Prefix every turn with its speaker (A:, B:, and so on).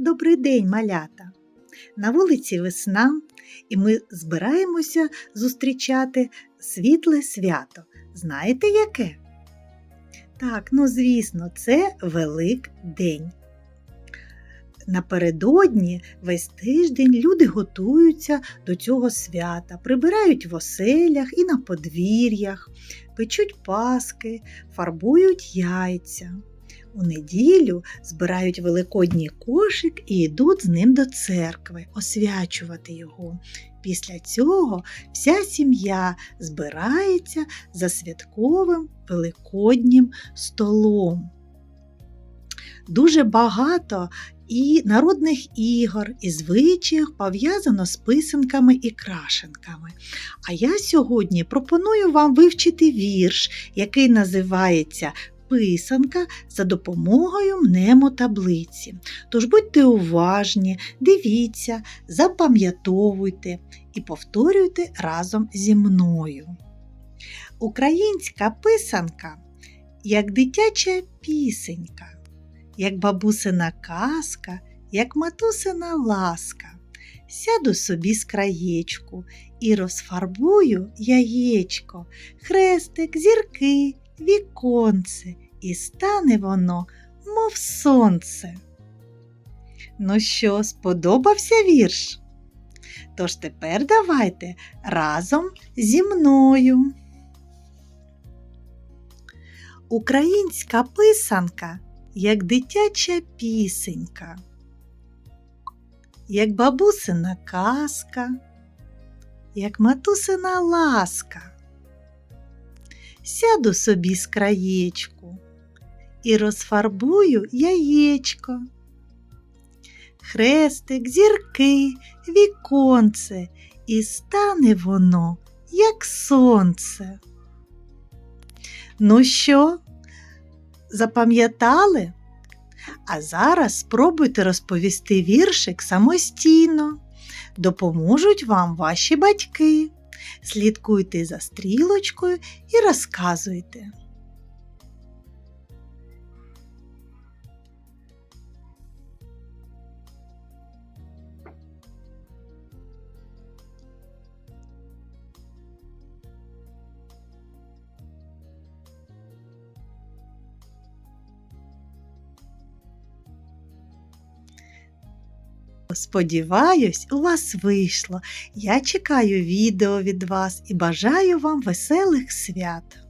A: Добрий день, малята! На вулиці весна, і ми збираємося зустрічати світле свято. Знаєте яке? Так, ну звісно, це Великдень. Напередодні весь тиждень люди готуються до цього свята, прибирають в оселях і на подвір'ях, печуть паски, фарбують яйця. У неділю збирають великодній кошик і йдуть з ним до церкви, освячувати його. Після цього вся сім'я збирається за святковим великоднім столом. Дуже багато і народних ігор, і звичаїв пов'язано з писанками і крашенками. А я сьогодні пропоную вам вивчити вірш, який називається Писанка за допомогою мнемотаблиці. Тож будьте уважні, дивіться, запам'ятовуйте і повторюйте разом зі мною. Українська писанка як дитяча пісенька як бабусина казка, як матусина ласка. Сяду собі з краєчку і розфарбую яєчко, хрестик, зірки, віконце, і стане воно, мов сонце. Ну що, сподобався вірш? Тож тепер давайте разом зі мною. Українська писанка як дитяча пісенька, як бабусина казка, як матусина ласка. Сяду собі з краєчку і розфарбую яєчко. Хрестик, зірки, віконце, і стане воно, як сонце. Ну що? Запам'ятали? А зараз спробуйте розповісти віршик самостійно. Допоможуть вам ваші батьки. Слідкуйте за стрілочкою і розказуйте. Сподіваюсь, у вас вийшло. Я чекаю відео від вас і бажаю вам веселих свят.